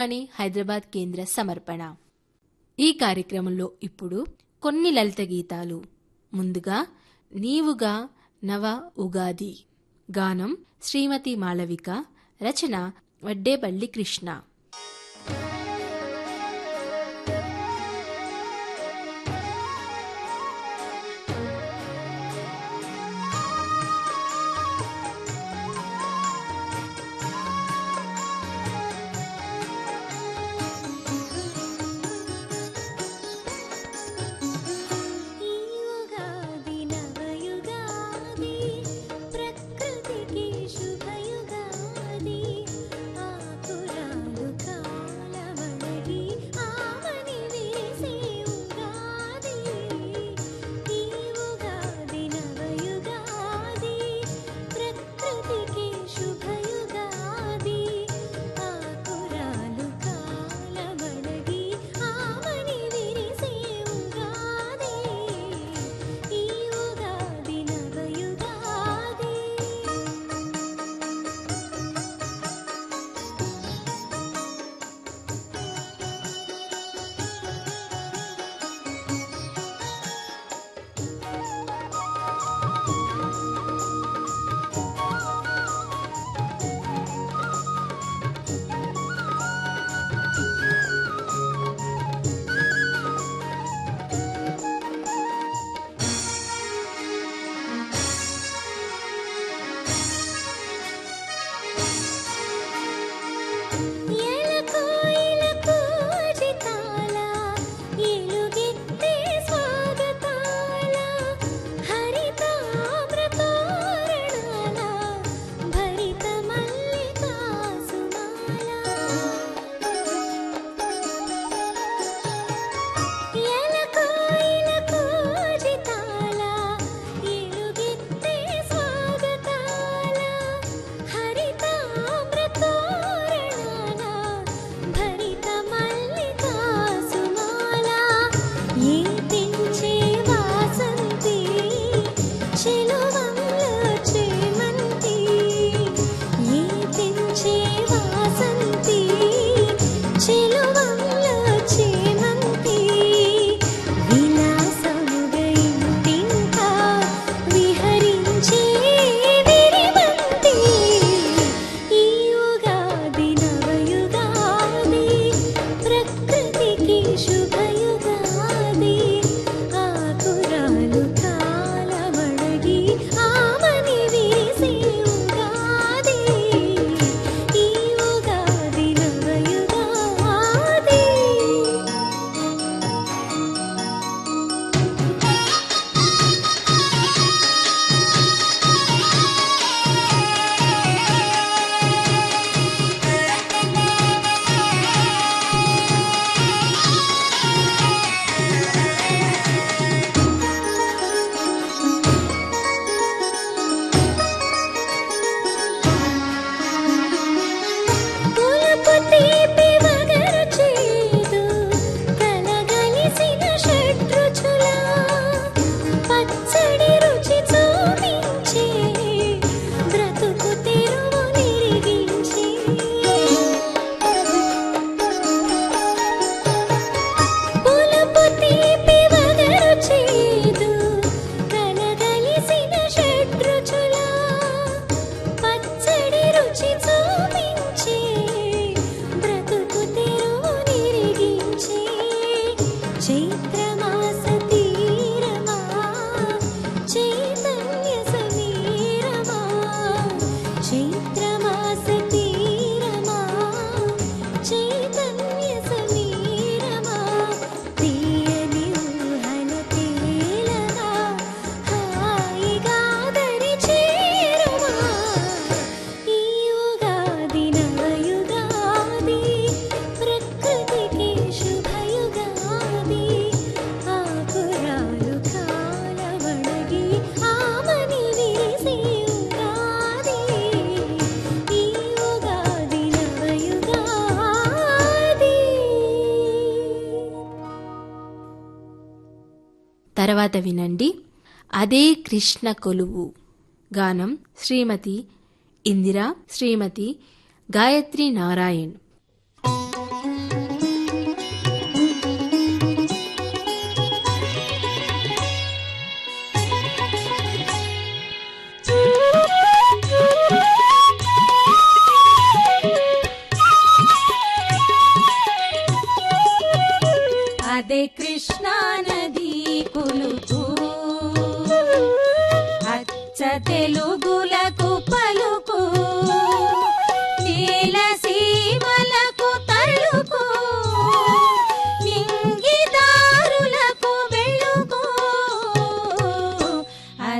అని హైదరాబాద్ కేంద్ర సమర్పణ. ఈ కార్యక్రమంలో ఇప్పుడు కొన్ని లలిత గీతాలు. ముందుగా నీవుగా నవ ఉగాది. గానం శ్రీమతి మాళవిక. రచన వడ్డేపల్లి కృష్ణ. Yeah. తర్వాత వినండి. అదే కృష్ణ కొలువు గానం శ్రీమతి ఇందిరా శ్రీమతి గాయత్రి నారాయణ్.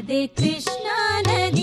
कृष्ण न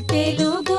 తెలుగు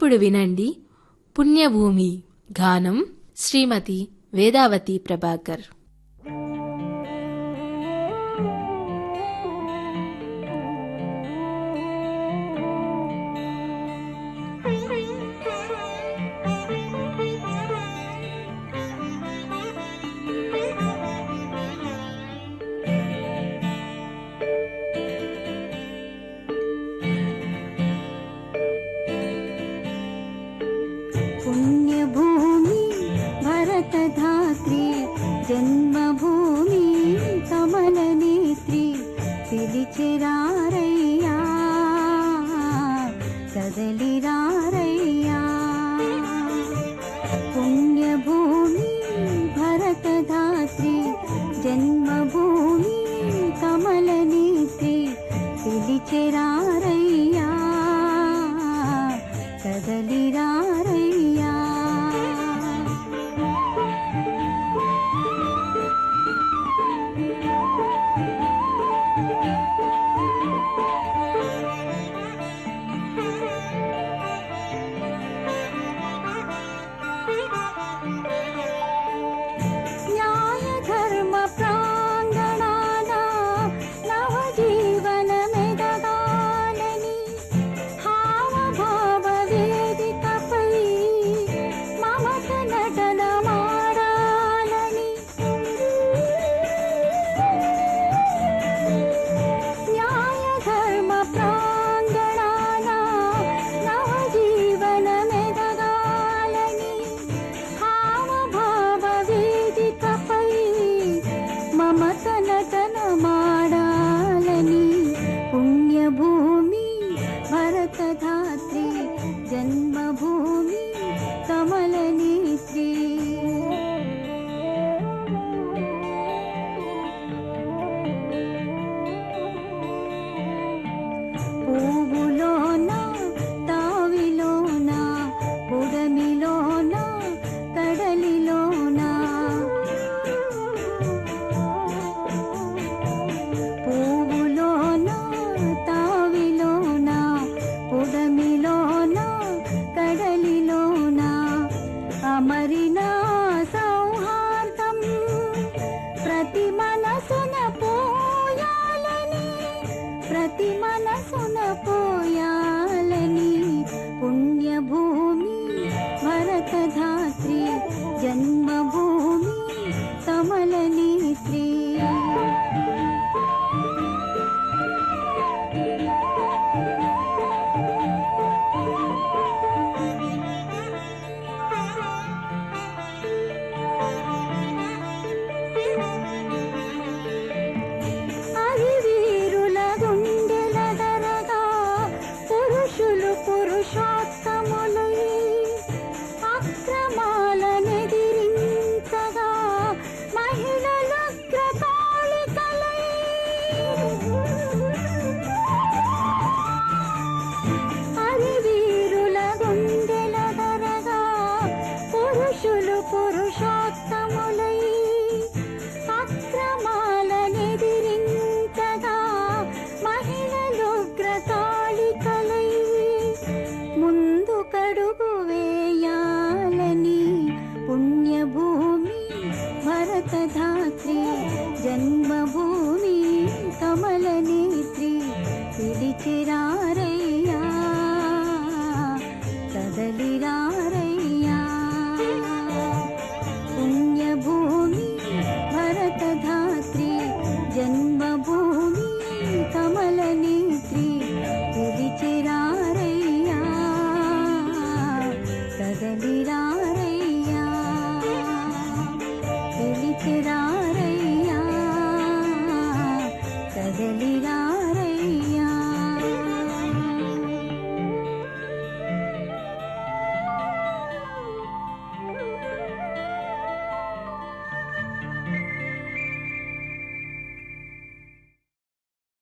ఇప్పుడు వినండి. పుణ్యభూమి గానం శ్రీమతి వేదావతి ప్రభాకర్.